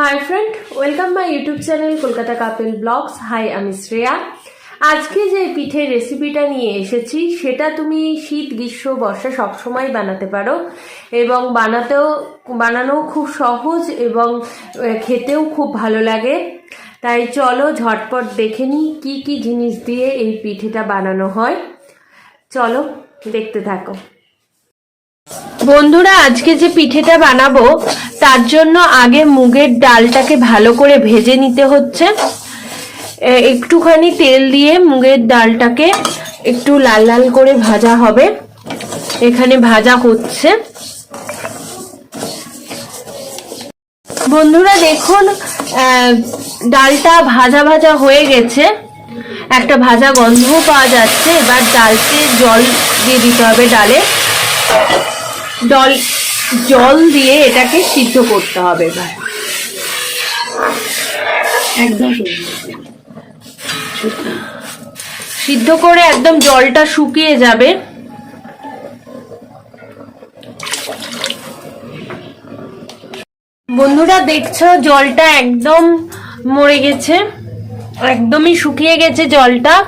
Hi friend welcome my YouTube channel Kolkata couple vlogs hi আমি শ্রেয়া। আজকে যে পিঠের রেসিপিটা নিয়ে এসেছি, সেটা তুমি শীত, গ্রীষ্ম, বর্ষা সবসময় বানাতে পারো এবং বানাতেও বানানো খুব সহজ এবং খেতেও খুব ভালো লাগে। তাই চলো ঝটপট দেখে নিই কী কী জিনিস দিয়ে এই পিঠেটা বানানো হয়। চলো দেখতে থাকো। বন্ধুরা, আজকে যে পিঠেটা বানাবো, তার জন্য আগে মুগের ডালটাকে ভালো করে ভেজে নিতে হচ্ছে। একটুখানি তেল দিয়ে মুগের ডালটাকে একটু লাল লাল করে ভাজা হবে। এখানে ভাজা হচ্ছে। বন্ধুরা, দেখুন ডালটা ভাজা ভাজা হয়ে গেছে। একটা ভাজা গন্ধ পাওয়া যাচ্ছে। এবার ডালকে জল দিয়ে দিতে হবে ডালে। জল জল দিয়ে এটাকে সিদ্ধ করতে হবে এবার। একদম সিদ্ধ। করে একদম জলটা শুকিয়ে যাবে। বন্ধুরা, দেখছ জলটা একদম মরে গেছে। একদমই শুকিয়ে গেছে জলটা।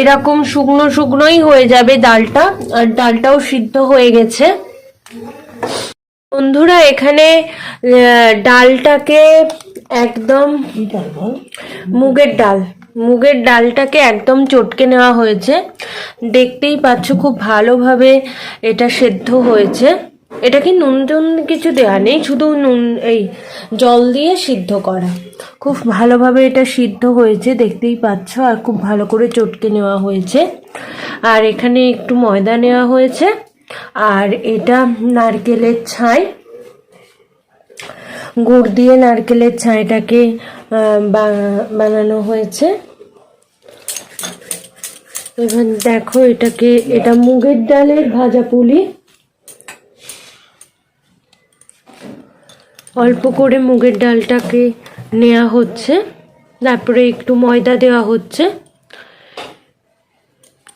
এরকম শুকনো শুকনোই হয়ে যাবে ডালটা। আর ডালটাও সিদ্ধ হয়ে গেছে। বন্ধুরা, এখানে ডালটাকে একদম মুগের ডাল। মুগের ডালটাকে একদম চটকে নেওয়া হয়েছে। দেখতেই পাচ্ছ খুব ভালোভাবে এটা সেদ্ধ হয়েছে। এটা কি নুন টুন কিছু দেওয়া নেই? শুধু নুন, এই জল দিয়ে সিদ্ধ করা। খুব ভালোভাবে এটা সিদ্ধ হয়েছে, দেখতেই পাচ্ছ, আর খুব ভালো করে চটকে নেওয়া হয়েছে। আর এখানে একটু ময়দা নেওয়া হয়েছে। আর এটা নারকেলের ছাই। গুড় দিয়ে নারকেলের ছাইটাকে বানানো হয়েছে। এবার দেখো এটাকে, এটা মুগের ডালের ভাজা পুলি। অল্প করে মুগের ডালটাকে নেওয়া হচ্ছে। তারপরে একটু ময়দা দেওয়া হচ্ছে।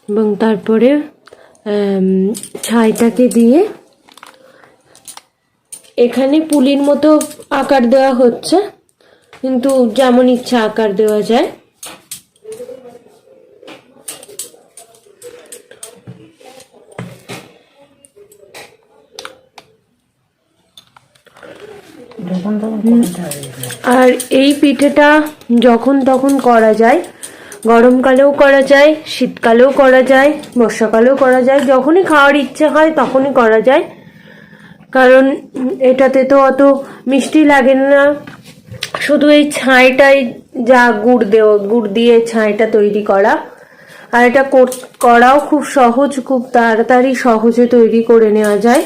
এবং তারপরে ছাইটাকে দিয়ে এখানে পুলির মতো আকার দেওয়া হচ্ছে। কিন্তু যেমন ইচ্ছা আকার দেওয়া যায়। আর এই পিঠেটা যখন তখন করা যায়, গরমকালেও করা যায়, শীতকালেও করা যায়, বর্ষাকালেও করা যায়, যখনই খাওয়ার ইচ্ছে হয় তখনই করা যায়। কারণ এটাতে তো অত মিষ্টি লাগে না। শুধু এই ছাইটাই যা গুড় দেও গুড় দিয়ে ছাইটা তৈরি করা। আর এটা কর- করাও খুব সহজ, খুব তাড়াতাড়ি সহজে তৈরি করে নেওয়া যায়।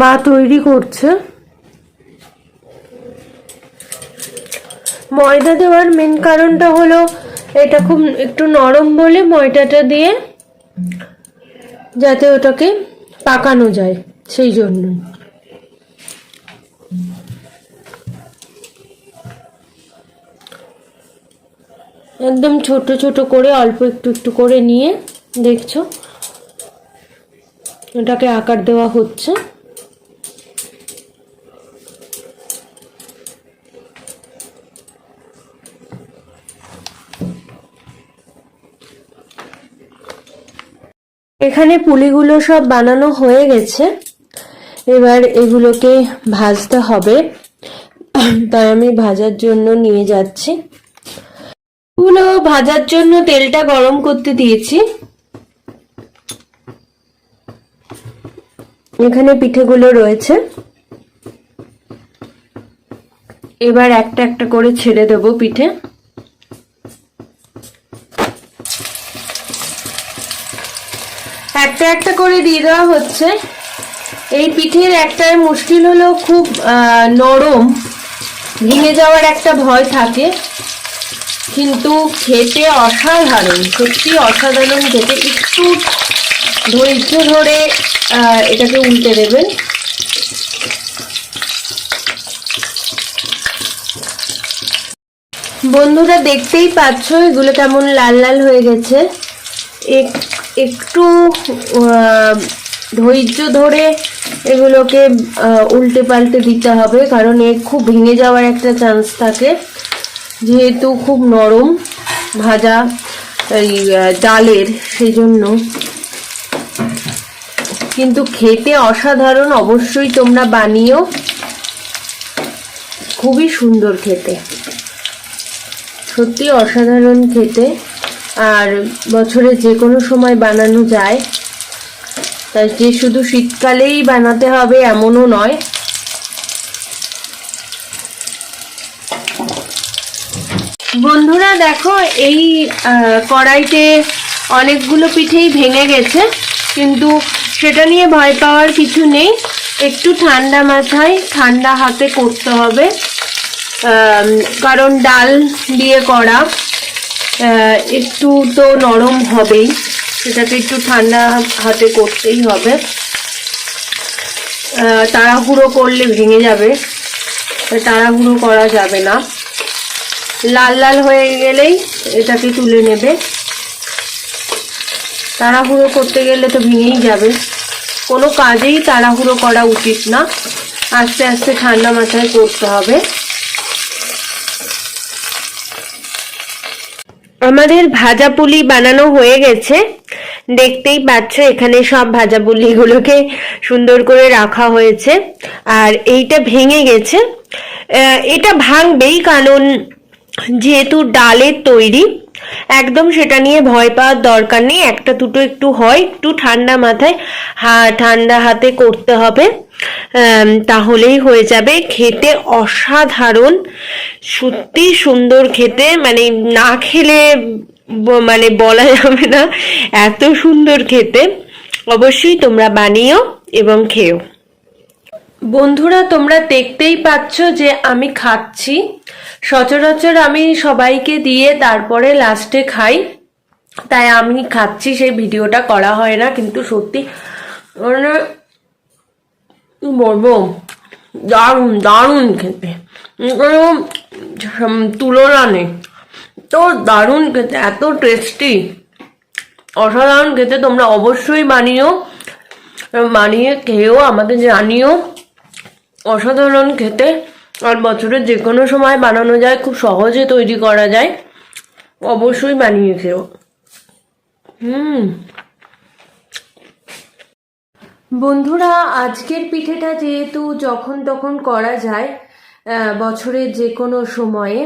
মা তৈরি করছে। ময়দা দেওয়ার মেন কারণটা হলো, এটা খুব একটু নরম বলে ময়দাটা দিয়ে যাতে ওটাকে পাকানো যায়, সেই জন্য। একদম ছোট ছোট করে, অল্প একটু একটু করে নিয়ে, দেখছ? এটাকে আকার দেওয়া হচ্ছে। এখানে পুলিগুলো সব বানানো হয়ে গেছে। এবার এগুলোকে ভাজতে হবে। তাই আমি ভাজার জন্য নিয়ে যাচ্ছি। এগুলো ভাজার জন্য তেলটা গরম করতে দিয়েছি। এখানে পিঠেগুলো রয়েছে। এবার একটা একটা করে ছেড়ে দেবো পিঠে। একটা একটা করে দিয়ে দেওয়া হচ্ছে। এই পিঠের একটাই মুশকিল হলো খুব নরম, ভেঙে যাওয়ার একটা ভয় থাকে। কিন্তু খেতে অসাধারণ, সত্যি অসাধারণ খেতে। একটু ধৈর্য ধরে এটাকে উল্টে দেবেন। বন্ধুরা দেখতেই পাচ্ছ, এগুলো কেমন লাল লাল হয়ে গেছে। একটু আহ, ধৈর্য ধরে এগুলোকে উল্টে পাল্টে দিতে হবে কারণ এ খুব ভেঙে যাওয়ার একটা চান্স থাকে। যেহেতু খুব নরম ভাজা এই ডালের সেই জন্য কিন্তু খেতে অসাধারণ অবশ্যই তোমরা বানিও। খুবই সুন্দর খেতে। সত্যি অসাধারণ খেতে। আর বছরে যে কোনো সময় বানানো যায়, তাই যে শুধু শীতকালেই বানাতে হবে এমনও নয়। বন্ধুরা দেখো, এই কড়াইতে অনেকগুলো পিঠেই ভেঙে গেছে, কিন্তু সেটা নিয়ে ভয় পাওয়ার কিছু নেই। একটু ঠান্ডা মাথায় ঠান্ডা হাতে করতে হবে কারণ ডাল দিয়ে করা। একটু তো নরম হবেই। সেটাকে একটু ঠান্ডা হাতে করতেই হবে। তাড়াহুড়ো করলে ভেঙে যাবে। তাড়াহুড়ো করা যাবে না। লাল লাল হয়ে গেলেই এটাকে তুলে নেবে। তাড়াহুড়ো করতে গেলে তো ভেঙেই যাবে। কোনো কাজেই তাড়াহুড়ো করা উচিত না। আস্তে আস্তে ঠান্ডা মাথায় করতে হবে। আমাদের ভাজা পুলি বানানো হয়ে গেছে। দেখতেই পাচ্ছ, এখানে সব ভাজা পুলিগুলোকে সুন্দর করে রাখা হয়েছে। আর এইটা ভেঙে গেছে। এটা ভাঙবেই, কারণ যেহেতু ডালের তৈরি, একদম সেটা নিয়ে ভয় পাওয়ার দরকার নেই। একটা দুটো একটু হয়, একটু ঠান্ডা মাথায় হা, ঠান্ডা হাতে করতে হবে। তাহলেই হয়ে যাবে খেতে অসাধারণ, সত্যি সুন্দর খেতে মানে না খেলে মানে বলা যাবে না, এত সুন্দর খেতে। অবশ্যই তোমরা বানিও এবং খেও। বন্ধুরা, তোমরা দেখতেই পাচ্ছ যে আমি খাচ্ছি। সচরাচর আমি সবাইকে দিয়ে তারপরে লাস্টে খাই। তাই আমি খাচ্ছি, সেই ভিডিওটা করা হয় না, কিন্তু সত্যি মানে কি বলব, দারুণ দারুণ খেতে। কোনো তুলনা নেই। তো দারুণ খেতে, এত টেস্টি অসাধারণ খেতে তোমরা অবশ্যই বানিও, বানিয়ে খেয়েও আমাকে জানিও। অসাধারণ খেতে, আর বছরের যে কোনো সময় বানানো যায়, খুব সহজে তৈরি করা যায়। অবশ্যই বানিয়ে খেও। হুম। বন্ধুরা, আজকের পিঠেটা যেহেতু যখন তখন করা যায় বছরের যে কোনো সময়ে,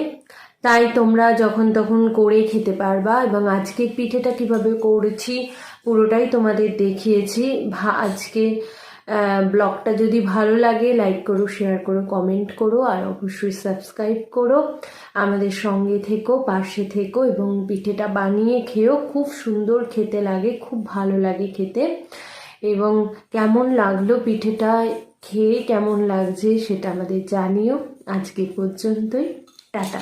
তাই তোমরা যখন তখন করে খেতে পারবা এবং আজকের পিঠেটা কীভাবে করেছি পুরোটাই তোমাদের দেখিয়েছি। আজকে ব্লগটা যদি ভালো লাগে, লাইক করো, শেয়ার করো, কমেন্ট করো, আর অবশ্যই সাবস্ক্রাইব করো। আমাদের সঙ্গে থেকো, পাশে থেকো এবং পিঠেটা বানিয়ে খেয়েও খুব সুন্দর খেতে লাগে, খুব ভালো লাগে খেতে। এবং কেমন লাগল পিঠেটা খেয়ে কেমন লাগছে সেটা আমাদের জানিও। আজকে পর্যন্তই টাটা।